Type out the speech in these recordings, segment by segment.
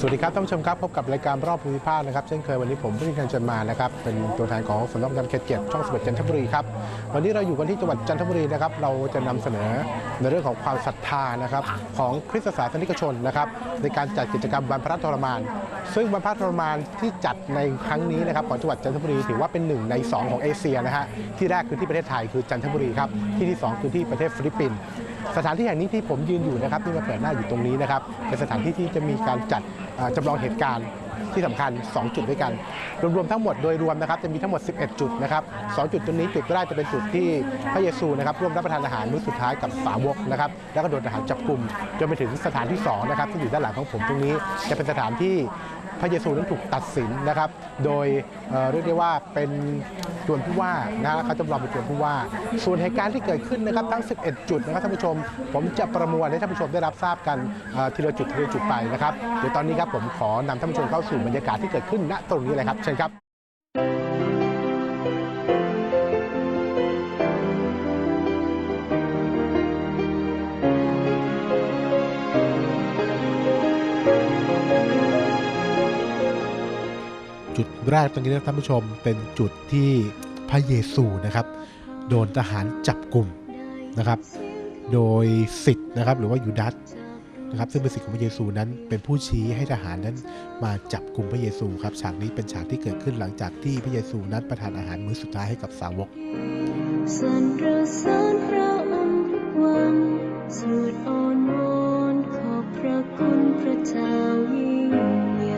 สวัสดีครับท่านผู้ชมครับพบกับรายการรอบภูมิภาคนะครับเช่นเคยวันนี้ผมผู้การจันมานะครับเป็นตัวแทนของสำนักงานเขตเจ็ดช่องสเปจันทบุรีครับวันนี้เราอยู่กันที่จังหวัดจันทบุรีนะครับเราจะนำเสนอในเรื่องของความศรัทธานะครับของคริสตศาสนิกชนนะครับในการจัดกิจกรรมวันพระทรมาน ซึ่งวันพระทรมานที่จัดในครั้งนี้นะครับของจังหวัดจันทบุรี ถือว่าเป็นหนึ่งในสองของเอเชียนะฮะที่แรกคือที่ประเทศไทยคือจันทบุรีครับที่ที่สองคือที่ประเทศฟิลิปปินส์ สถานที่แห่งนี้ที่ผมยืนอยู่นะครับที่มาเปิดหน้าอยู่ตรงนี้นะครับเป็นสถานที่ที่จะมีการจัดเอ่อจำลองเหตุการณ์ที่สำคัญ 2 จุดด้วยกัน รวมๆทั้งหมดโดยรวมนะครับจะมีทั้งหมด 11 จุดนะครับสองจุดตรงนี้จุดแรกจะเป็นจุดที่พระเยซูนะครับร่วมรับประทานอาหารมื้อสุดท้ายกับสาวกนะครับแล้วก็โดนทหารจับกลุ่มจนไปถึงสถานที่สองนะครับที่อยู่ด้านหลังของผมตรงนี้จะเป็นสถานที่ พระเยซูนั้นถูกตัดสินนะครับ โดยเรียกได้ว่าเป็นจวนผู้ว่านะเขาจำลองเป็นจวนผู้ว่า ส่วนเหตุการณ์ที่เกิดขึ้นนะครับทั้ง 11 จุดนะครับท่านผู้ชม ผมจะประมวลให้ท่านผู้ชมได้รับทราบกันทีละจุดทีละจุดไปนะครับเดี๋ยวตอนนี้ครับผมขอนำท่านผู้ชมเข้าสู่บรรยากาศที่เกิดขึ้นณตรงนี้เลยครับเชิญครับ จุดแรกตรงนี้นะท่านผู้ชมเป็นจุดที่พระเยซูนะครับ โดนทหารจับกลุ่มนะครับ โดยสิทธิ์นะครับหรือว่ายูดัสนะครับซึ่งเป็นสิทธิ์ของพระเยซูนั้นเป็นผู้ชี้ให้ทหารนั้นมาจับกลุ่มพระเยซูครับฉากนี้เป็นฉากที่เกิดขึ้นหลังจากที่พระเยซูนั้นประทานอาหารมื้อสุดท้ายให้กับสาวกสรรเสริญพระองค์ทุกวันสวดอ้อนวอนขอบพระคุณพระเจ้ายิ่งใหญ่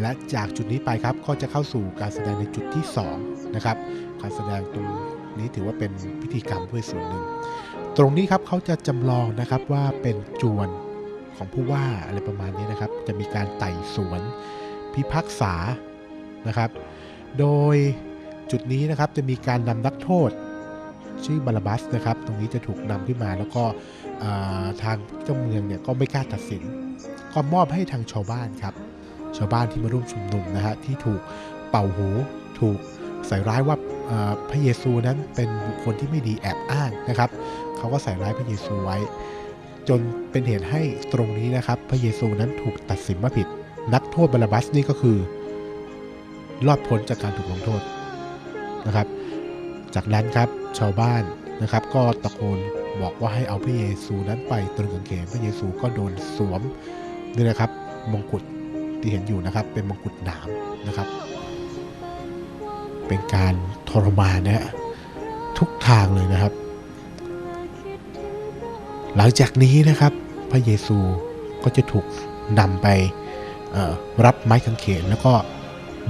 และจากจุดนี้ไปครับก็จะเข้าสู่การแสดงในจุดที่2นะครับการแสดงตรงนี้ถือว่าเป็นพิธีกรรมด้วยส่วนหนึ่ง ตรงนี้ครับเขาจะจำลองนะครับว่าเป็นจวนของผู้ว่าอะไรประมาณนี้นะครับ จะมีการไต่สวนพิพากษานะครับ โดย จุดนี้นะครับจะมีการนำนักโทษ ชื่อบาลาบัสนะครับ ตรงนี้จะถูกนำขึ้นมาแล้วก็ทางเจ้าเมืองเนี่ยก็ไม่กล้าตัดสิน ก็มอบให้ทางชาวบ้านครับ ชาวบ้านที่มาร่วมชุมนุมนะฮะที่ถูกเป่าหู ถูกใส่ร้ายว่าพระเยซูนั้นเป็นบุคคลที่ไม่ดีแอบอ้างนะครับเขาก็ใส่ร้ายพระเยซูไว้ จนเป็นเหตุให้ตรงนี้นะครับ พระเยซูนั้นถูกตัดสินว่าผิด นักโทษบาลาบัสนี่ก็คือ รอดพ้นจากการถูกลงโทษ นะครับ จากนั้นครับชาวบ้านนะครับ ก็ตะโกนบอกว่าให้เอาพระเยซูนั้นไปตรึงกางเขนพระเยซูก็โดนสวมนี่นะครับมงกุฎที่เห็นอยู่นะครับ เป็นมงกุฎหนามนะครับ เป็นการทรมานนะฮะทุกทางเลยนะครับ หลังจากนี้นะครับ พระเยซูก็จะถูกนำไปรับไม้กางเขนแล้วก็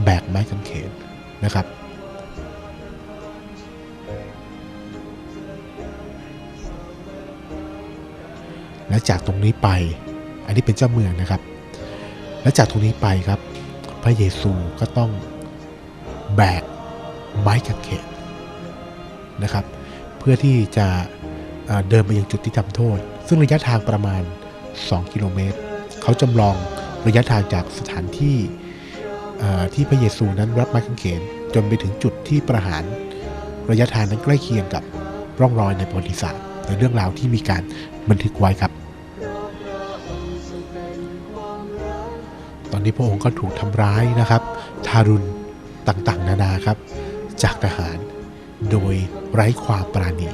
แบกไม้กางเขนนะครับ และจากตรงนี้ไป อันนี้เป็นเจ้าเมืองนะครับ และจากตรงนี้ไปครับ พระเยซูก็ต้องแบกไม้กางเขนนะครับ เพื่อที่จะเดินไปยังจุดที่ทำโทษ ซึ่งระยะทางประมาณ 2 กิโลเมตร เขาจำลองระยะทางจากสถานที่ที่พระเยซูนั้นรับไม้กางเขนจนไปถึงจุดที่ประหารระยะทางนั้นใกล้เคียงกับร่องรอยในประวัติศาสตร์ในเรื่องราวที่มีการบันทึกไว้ครับ ตอนนี้พระองค์ก็ถูกทำร้ายนะครับ ทารุณต่างๆ นานาครับ จากทหารโดยไร้ความปราณี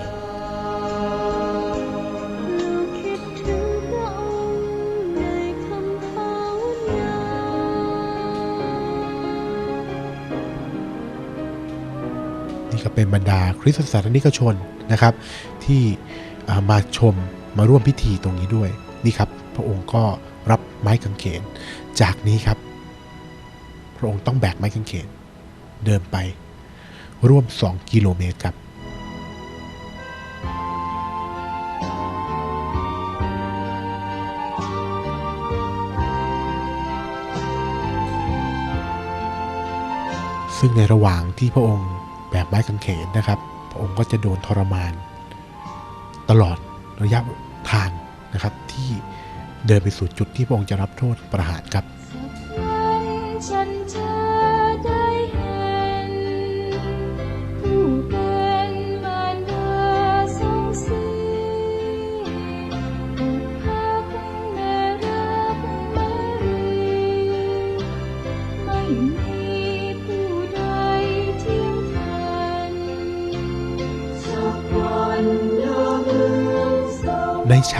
นี่ก็เป็นบรรดาคริสตศาสนิกชนนะครับ ที่มาชมมาร่วมพิธีตรงนี้ด้วยนี่ครับ พระองค์ก็รับไม้กางเขน จากนี้ครับ พระองค์ต้องแบกไม้กางเขน เดินไป ร่วม 2 กิโลเมตรครับซึ่งในระหว่างที่พระองค์แบกไม้กางเขนนะครับ พระองค์ก็จะโดนทรมาน ตลอดระยะทางนะครับที่ เดินไปสู่จุดที่พระองค์จะรับโทษประหารครับ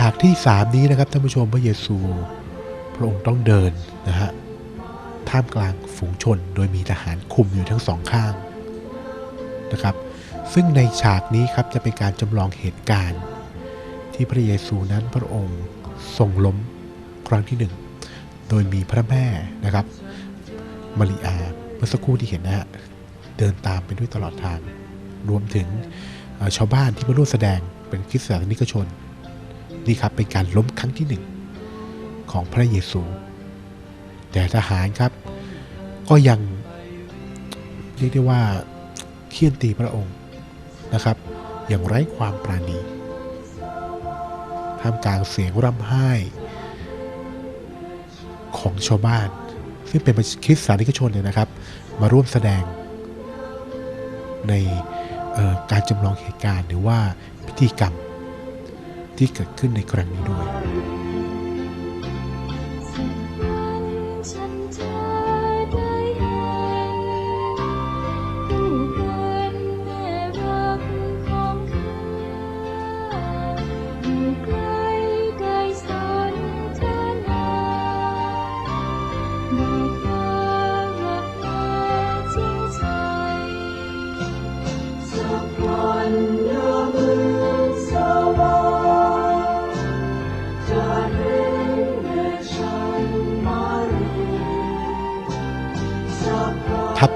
ากที่ 3 นี้นะครับท่านผู้ชมพระเยซู พระองค์ต้องเดินนะฮะท่ามกลางฝูงชนโดยมีทหารคุมอยู่ทั้งสองข้างนะครับซึ่งในฉากนี้ครับจะเป็นการจำลองเหตุการณ์ ที่พระเยซูนั้นพระองค์ทรงล้มครั้งที่หนึ่งโดยมีพระแม่นะครับมาริอาเมื่อสักครู่ที่เห็นนะฮะเดินตามไปด้วยตลอดทาง รวมถึงชาวบ้านที่มาร่วมแสดงเป็นคริสตจักรนิกชน นี่ครับเป็นการล้มครั้งที่หนึ่งของพระเยซู แต่ทหารครับ ก็ยังเรียกได้ว่าเคี่ยนตีพระองค์นะครับ อย่างไร้ความปราณีท่ามกลางเสียงร่ำไห้ของชาวบ้าน ซึ่งเป็นคริสตสานิกชนเนี่ยนะครับ มาร่วมแสดงในการจำลองเหตุการณ์หรือว่าพิธีกรรม ที่เกิดขึ้นในครั้งนี้ด้วย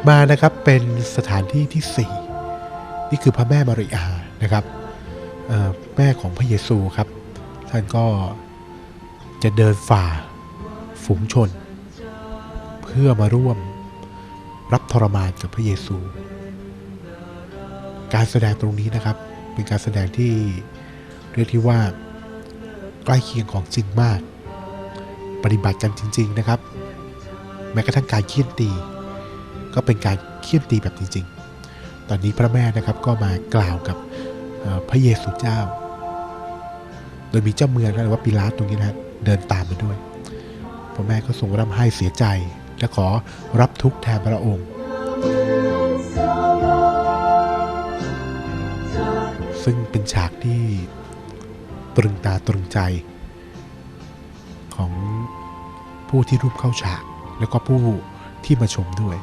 มานะครับเป็นสถานที่ที่ 4 นี่คือพระแม่มาริอานะครับแม่ของพระเยซูครับ ท่านก็จะเดินฝ่าฝูงชน เพื่อมาร่วมรับทรมานกับพระเยซู การแสดงตรงนี้นะครับเป็นการแสดงที่เรียกที่ว่าใกล้เคียงของจริงมาก ปฏิบัติกันจริง ๆนะครับ แม้กระทั่งการเคี่ยนตี ก็เป็นการเคี่ยนตีแบบจริงๆ ตอนนี้พระแม่นะครับก็มากล่าวกับพระเยซูเจ้า โดยมีเจ้าเมืองนะหรือว่าปิลาตตรงนี้นะฮะเดินตามมาด้วย พระแม่ก็ทรงร่ำไห้เสียใจ และขอรับทุกข์แทนพระองค์ ซึ่งเป็นฉากที่ตรึงตาตรึงใจของผู้ที่รูปเข้าฉาก แล้วก็ผู้ที่มาชมด้วย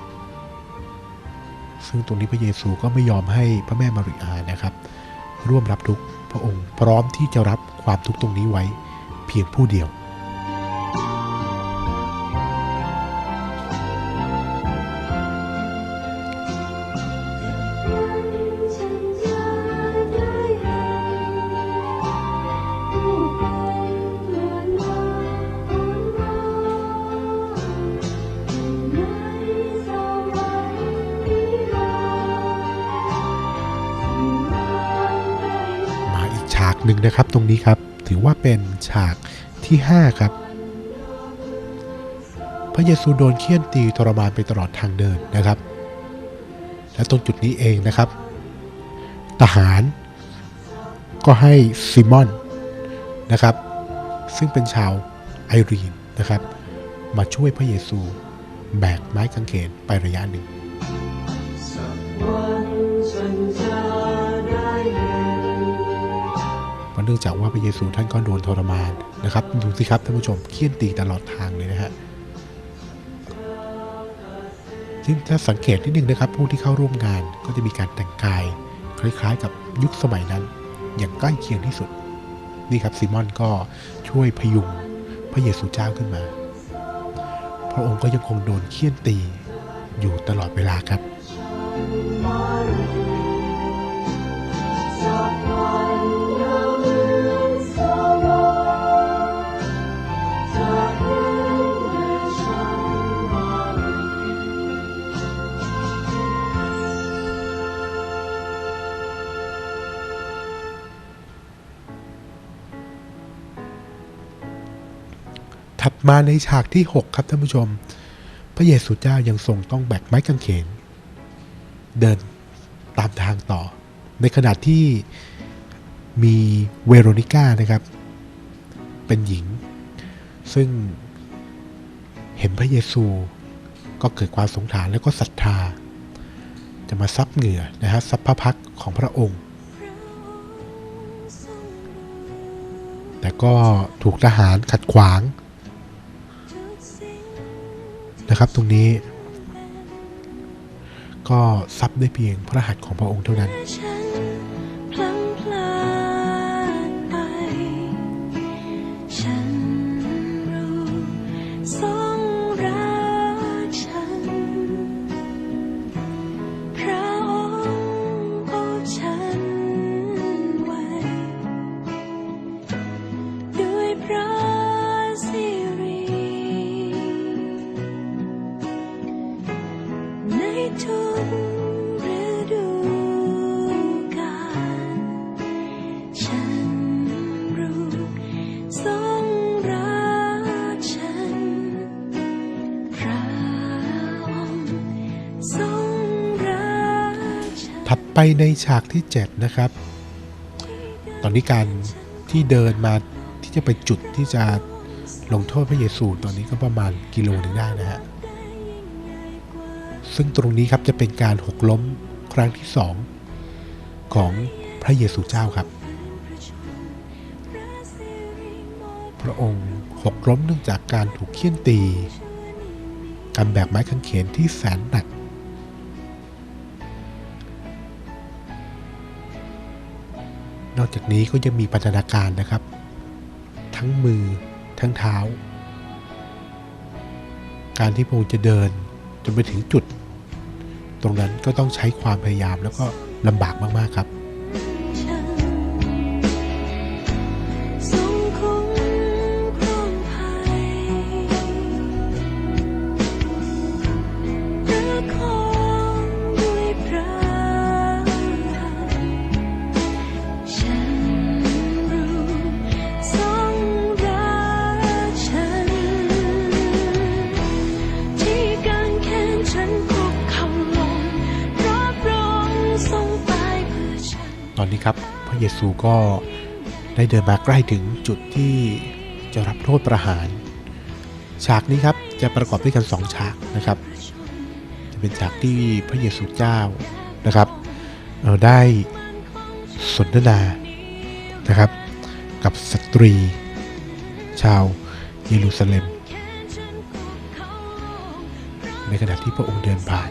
ซึ่งตรงนี้พระเยซูก็ไม่ยอมให้พระแม่มาริอานะครับ ร่วมรับทุกพระองค์พร้อมที่จะรับความทุกข์ตรงนี้ไว้เพียงผู้เดียว ฉากหนึ่งนะครับตรงนี้ครับถือว่าเป็นฉากที่ 5 ครับ พระเยซูโดนเคี่ยนตีทรมานไปตลอดทางเดินนะครับ และตรงจุดนี้เองนะครับ ทหารก็ให้ซิมอนนะครับ ซึ่งเป็นชาวไอรีนนะครับ มาช่วยพระเยซูแบกไม้กางเขนไประยะหนึ่ง เนื่องจากว่าพระเยซูท่านก็โดนทรมานนะครับดูสิครับท่านผู้ชมเคี่ยนตีตลอดทางเลยนะฮะซึ่งถ้าสังเกตนิดนึงนะครับ ผู้ที่เข้าร่วมงานก็จะมีการแต่งกาย คล้ายๆ กับยุคสมัยนั้น อย่างใกล้เคียงที่สุด นี่ครับซิมอนก็ช่วยพยุงพระเยซูเจ้าขึ้นมา พระองค์ก็ยังคงโดนเคี่ยนตีอยู่ตลอดเวลาครับ มาในฉากที่ 6 ครับท่านผู้ชม พระเยซูเจ้ายังทรงต้องแบกไม้กางเขน เดินตามทางต่อ ในขณะที่มีเวโรนิก้านะครับ เป็นหญิง ซึ่งเห็นพระเยซูก็เกิดความสงสารแล้วก็ศรัทธา จะมาซับเหงื่อนะฮะซับพระพักของพระองค์ แต่ก็ถูกทหารขัดขวาง นะครับ ตรงนี้ ก็ซับได้เพียงพระหัตถ์ของพระองค์เท่านั้น ถัดไปในฉากที่ 7 นะครับ ตอนนี้การที่เดินมาที่จะไปจุดที่จะลงโทษพระเยซูตอนนี้ก็ประมาณกิโลหนึงได้นะฮะ ซึ่งตรงนี้ครับจะเป็นการหกล้มครั้งที่สองของพระเยซูเจ้าครับ พระองค์หกล้มเนื่องจากการถูกเคี่ยนตีการแบกไม้กางเขนที่แสนหนัก นอกจากนี้ก็ยังมีพัฒนาการนะครับ ทั้งมือทั้งเท้า การที่พระองค์จะเดินจนไปถึงจุด ตรงนั้นก็ต้องใช้ความพยายามแล้วก็ลำบากมากๆครับ ตอนนี้ครับพระเยซูก็ได้เดินมาใกล้ถึงจุดที่จะรับโทษประหาร ฉากนี้ครับจะประกอบด้วยกันสองฉากนะครับ จะเป็นฉากที่พระเยซูเจ้านะครับเอ่อได้สนทนานะครับ กับสตรี ชาวเยรูซาเล็ม ในขณะที่พระองค์เดินผ่าน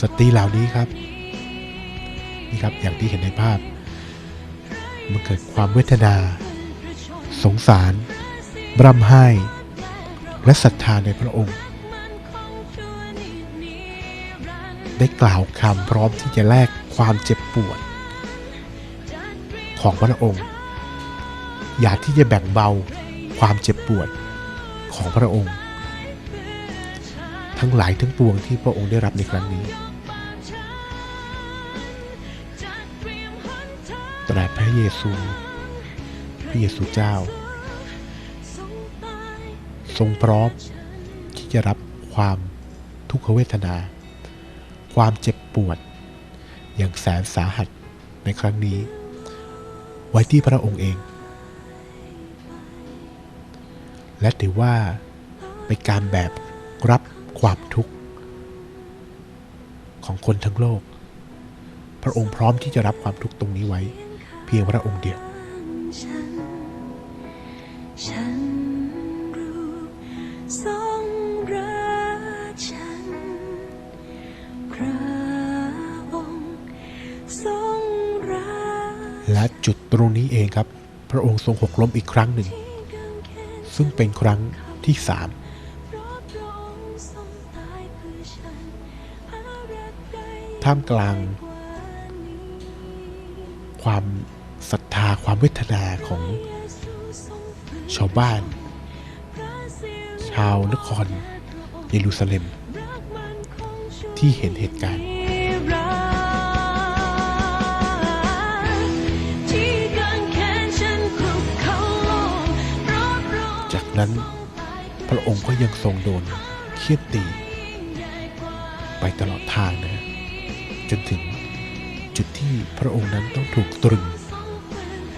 สตรีเหล่านี้ครับนี่ครับอย่างที่เห็นในภาพ มันเกิดความเวทนา สงสารบร่ำไห้ และศรัทธาในพระองค์ ได้กล่าวคำพร้อมที่จะแลกความเจ็บปวด ของพระองค์ อยากที่จะแบ่งเบาความเจ็บปวดของพระองค์ ทั้งหลายทั้งปวงที่พระองค์ได้รับในครั้งนี้ ตรัสพระเยซู พระเยซูเจ้า ทรงพร้อมที่จะรับความทุกขเวทนา ความเจ็บปวด อย่างแสนสาหัสในครั้งนี้ ไว้ที่พระองค์เอง และถือว่าเป็นการแบกรับความทุกข์ ของคนทั้งโลก พระองค์พร้อมที่จะรับความทุกข์ตรงนี้ไว้ เพียงพระองค์เดียวและจุดตรงนี้เองครับ พระองค์ทรงหกล้มอีกครั้งหนึ่ง ซึ่งเป็นครั้งที่สามท่ามกลาง ความ ความเวทนาของชาวบ้าน ชาวนครเยรูซาเล็ม ที่เห็นเหตุการณ์จากนั้นพระองค์ก็ยังทรงโดนเคียนตี ไปตลอดทางนะฮะจนถึงจุดที่พระองค์นั้นต้องถูกตรึง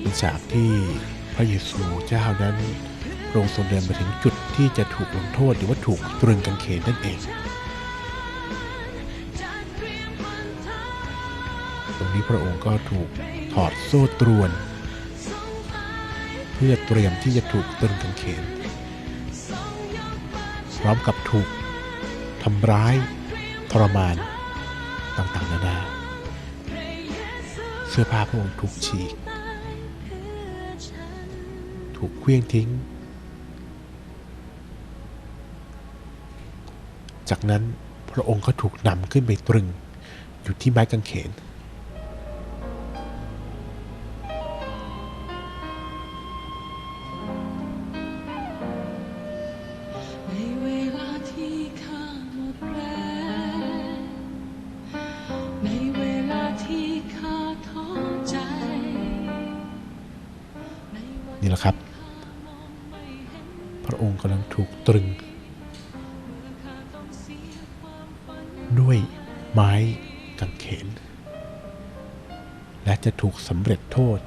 เป็นฉากที่พระเยซูเจ้านั้นพระองค์ทรงเดินมาถึงจุดที่จะถูกลงโทษหรือว่าถูกตรึงกางเขนนั่นเองตรงนี้พระองค์ก็ถูกถอดโซ่ตรวน เพื่อเตรียมที่จะถูกตรึงกางเขน พร้อมกับถูกทำร้ายทรมานต่างๆนานา เสื้อผ้าพระองค์ถูกฉีก ถูกเคลื่องทิ้ง จากนั้นพระองค์ก็ถูกนำขึ้นไปตรึง อยู่ที่ไม้กางเขน กำลังถูกตรึง ด้วยไม้กางเขน และจะถูกสำเร็จโทษ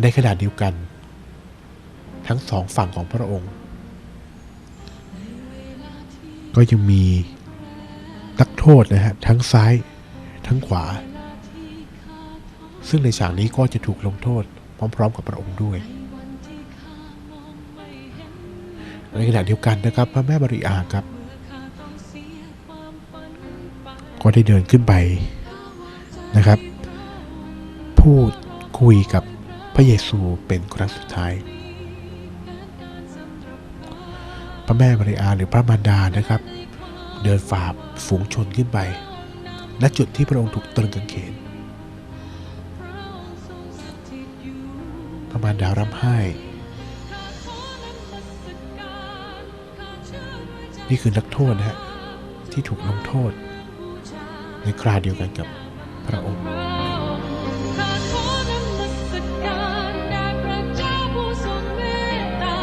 ในขณะเดียวกัน ทั้งสองฝั่งของพระองค์ ก็ยังมีนักโทษนะฮะ ทั้งซ้ายทั้งขวา ซึ่งในฉากนี้ก็จะถูกลงโทษพร้อม ๆ กับพระองค์ด้วย ในขณะเดียวกันนะครับพระแม่มาริอาครับ ก็ได้เดินขึ้นไปนะครับ พูดคุยกับพระเยซูเป็นครั้งสุดท้าย พระแม่มาริอาหรือพระมารดานะครับ เดินฝ่าฝูงชนขึ้นไปณจุดที่พระองค์ถูกตรึงกางเขนพระมารดาร่ำไห้ นี่คือนักโทษนะฮะที่ถูกลงโทษ ในคราเดียวกันกับพระองค์พระเจ้าผู้ทรงเมตตา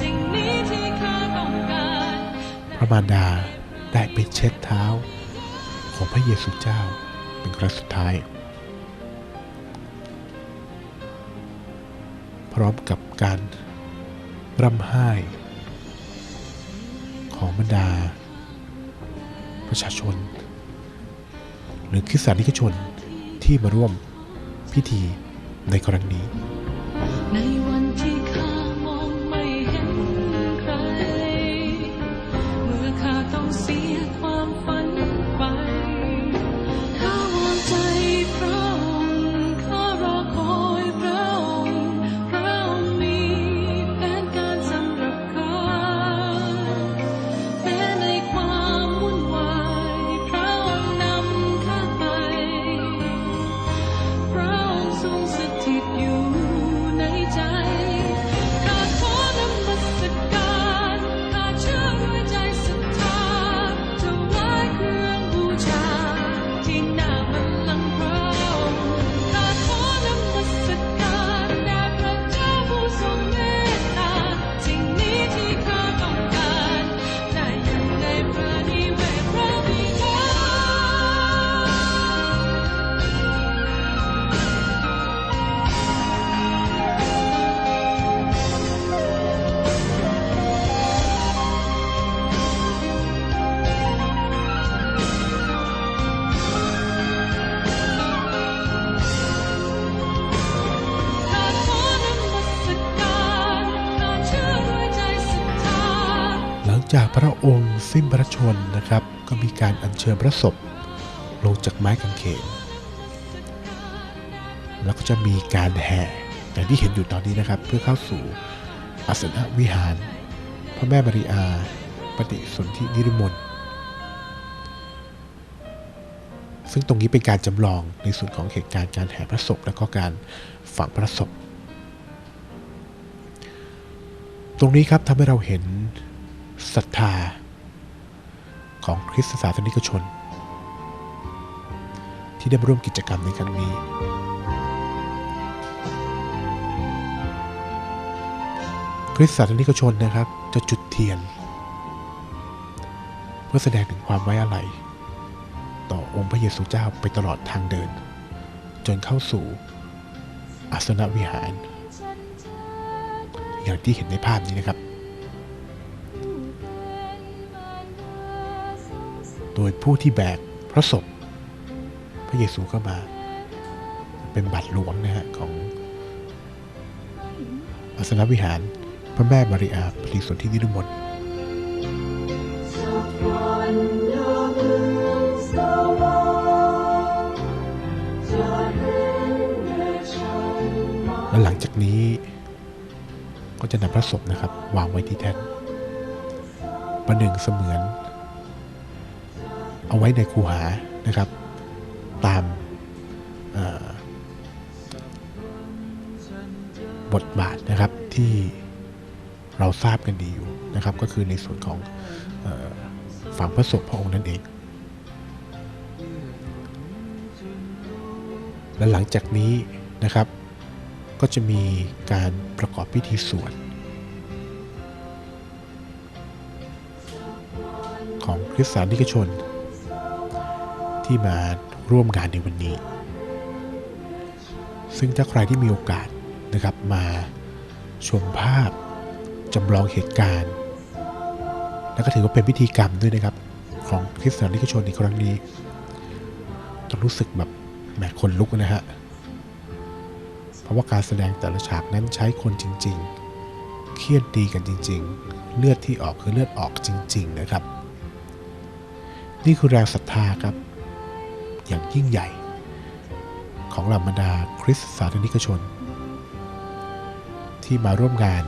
สิ่งนี้ที่ข้าต้องการพระมารดาได้ไปเช็ดเท้าของพระเยซูเจ้าเป็นครั้งสุดท้าย พร้อมกับการร่ำไห้ ของบรรดา ประชาชน หรือคริสตานิกชนที่มาร่วมพิธีในครั้งนี้ในวัน จากพระองค์สิ้นพระชนนะครับ ก็มีการอัญเชิญพระศพ ลงจากไม้กางเขนแล้วก็จะมีการแห่อย่างที่เห็นอยู่ตอนนี้นะครับ เพื่อเข้าสู่อาสนวิหาร พระแม่มาริอาปฏิสนธินิรมน์ซึ่งตรงนี้เป็นการจำลองในส่วนของเหตุการณ์การแห่พระศพและก็การฝังพระศพ ตรงนี้ครับทำให้เราเห็น ศรัทธา ของคริสตศาสนิกชน ที่ได้มาร่วมกิจกรรมในครั้งนี้ คริสตศาสนิกชนนะครับจะจุดเทียน เพื่อแสดงถึงความไว้อาลัยต่อองค์พระเยซูเจ้าไปตลอดทางเดิน จนเข้าสู่อาสนวิหาร อย่างที่เห็นในภาพนี้นะครับ โดยผู้ที่แบกพระศพพระเยซูเข้ามาเป็นบัตรหลวงนะฮะของอาสนวิหารพระแม่มาริอาปริสุทธินิรมนและหลังจากนี้ก็จะนำพระศพนะครับ วางไว้ที่แท่นประหนึ่งเสมือน เอาไว้ในคูหานะครับ ตามบทบาทนะครับที่เราทราบกันดีอยู่นะครับ ก็คือในส่วนของฝังพระศพพระองค์นั่นเอง และหลังจากนี้นะครับ ก็จะมีการประกอบพิธีสวดของคริสตานิกชน ที่มาร่วมงานในวันนี้ ซึ่งถ้าใครที่มีโอกาสนะครับมาชมภาพจำลองเหตุการณ์ แล้วก็ถือว่าเป็นพิธีกรรมด้วยนะครับ ของคริสตานิกชนในครั้งนี้จะรู้สึกแบบแหมคนลุกนะฮะเพราะว่าการแสดงแต่ละฉากนั้นใช้คนจริง ๆ เครียดดีกันจริง ๆ เลือดที่ออกคือเลือดออกจริง ๆ นะครับ นี่คือแรงศรัทธาครับ อย่างยิ่งใหญ่ ของเหล่าบรรดาคริสตสาธนิกชน ที่มาร่วมงาน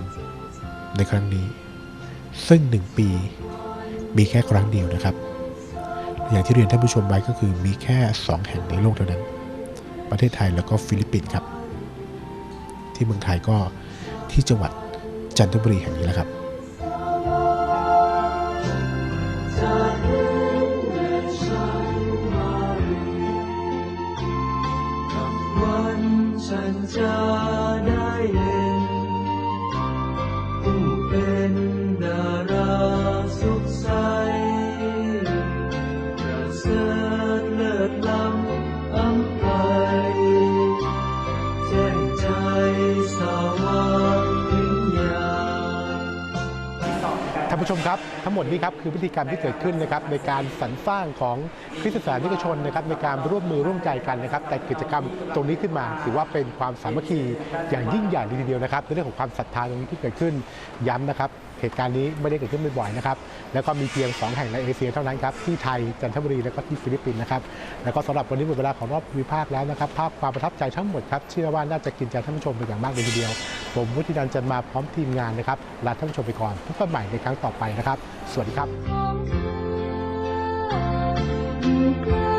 ในครั้งนี้ ซึ่งหนึ่งปีมีแค่ครั้งเดียวนะครับ อย่างที่เรียนท่านผู้ชมไว้ก็คือมีแค่สองแห่งในโลกเท่านั้น ประเทศไทยแล้วก็ฟิลิปปินส์ครับ ที่เมืองไทยก็ที่จังหวัดจันทบุรีแห่งนี้แหละครับ ผู้ชมครับทั้งหมดนี้ครับคือพิธีกรรมที่เกิดขึ้นนะครับในการสรรสร้างของคริสตศาสนิกชนนะครับในการร่วมมือร่วมใจกันนะครับแต่กิจกรรมตรงนี้ขึ้นมา ถือว่าเป็นความสามัคคีอย่างยิ่งใหญ่เลยทีเดียวนะครับในเรื่องของความศรัทธาตรงนี้ที่เกิดขึ้นย้ำนะครับ เหตุการณ์นี้ไม่ได้เกิดขึ้นบ่อยๆนะครับแล้วก็มีเพียง 2 แห่งในเอเชียเท่านั้นครับที่ไทยจันทบุรีและก็ที่ฟิลิปปินส์นะครับแล้วก็สำหรับวันนี้หมดเวลาของรอบวิภาคษ์แล้วนะครับภาพความประทับใจทั้งหมดครับเชื่อว่าน่าจะกินใจท่านผู้ชมเป็นอย่างมากเลยทีเดียว ผมวุฒินันจะมาพร้อมทีมงานนะครับลาท่านผู้ชมไปก่อนพบกันใหม่ในครั้งต่อไปนะครับ สวัสดีครับ Thank.